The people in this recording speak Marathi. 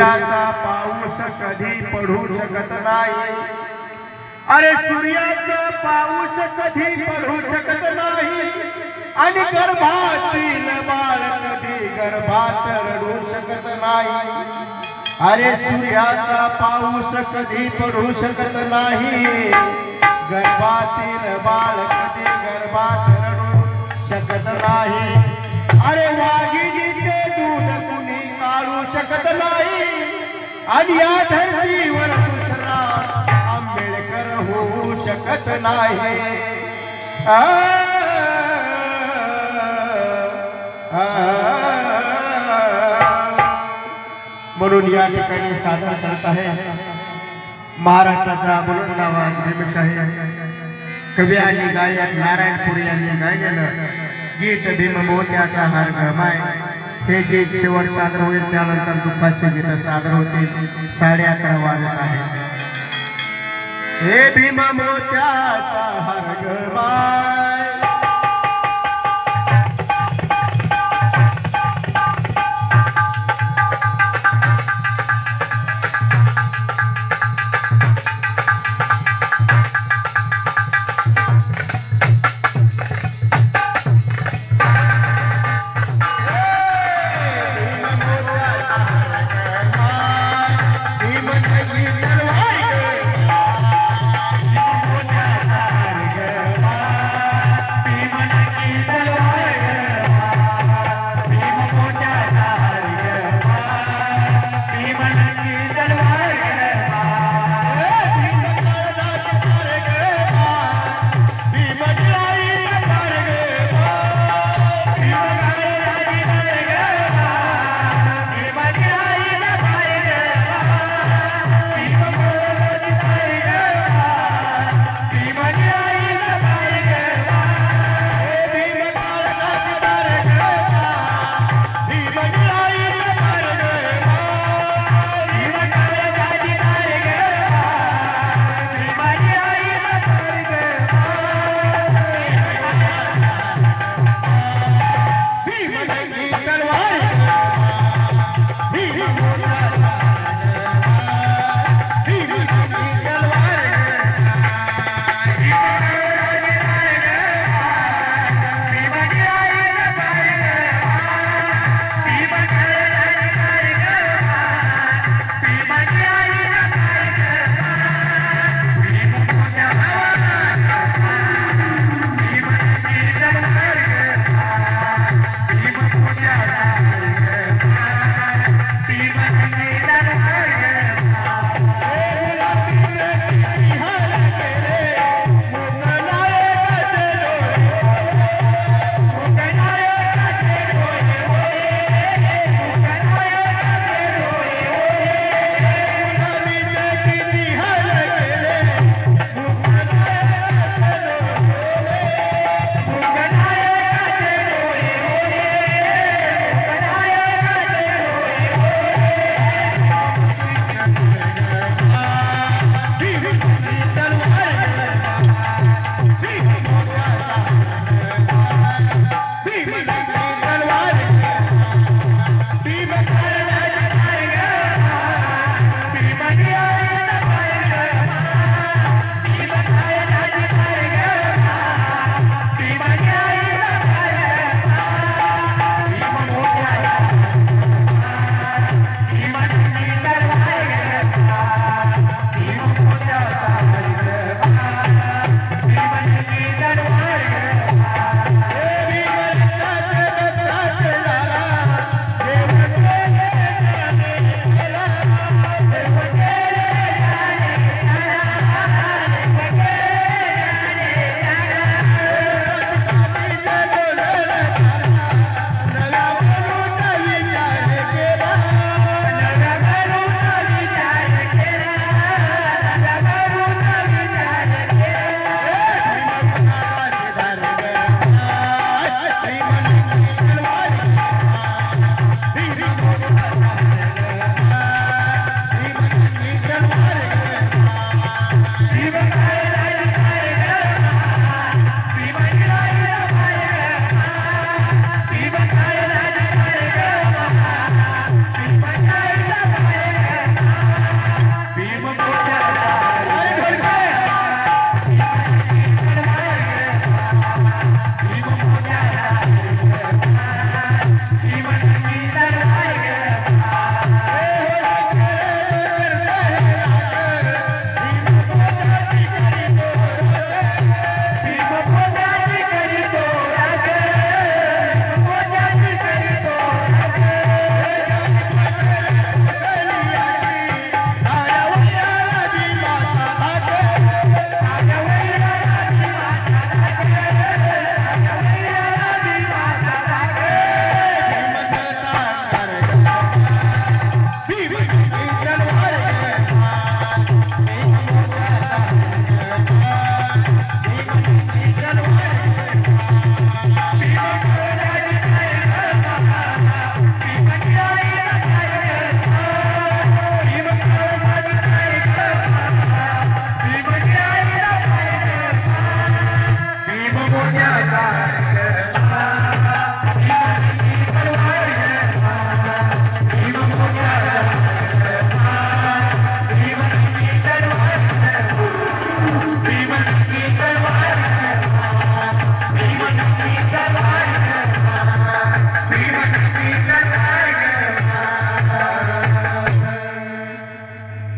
सूर्याचा पाऊस कधी पडू शकत नाही? अरे सूर्याचा पाऊस कधी पडू शकत नाही? आणि गर्भातील बाळ कधी गर्भात रडू शकत नाही? अरे सूर्याचा पाऊस कधी पडू शकत नाही? गर्भातील बाळ कधी गर्भात रडू शकत नाही? अरे वा नाही आणि या धरतीवर दुसरा आंबेडकर होऊ शकत नाही म्हणून या ठिकाणी सादर करत आहे महाराष्ट्राचा बुलंद आवाज भीमशाही कवी आणि गायक नारायणपुरी यांनी गायलेलं गीत भीम मोत्याचा हार गमाय हे गीत शेवट सादर होईल त्यानंतर दुःखाचे गीत सादर होतील. साडे अकरा वाजत आहे. हे भीम मोत्याचा हार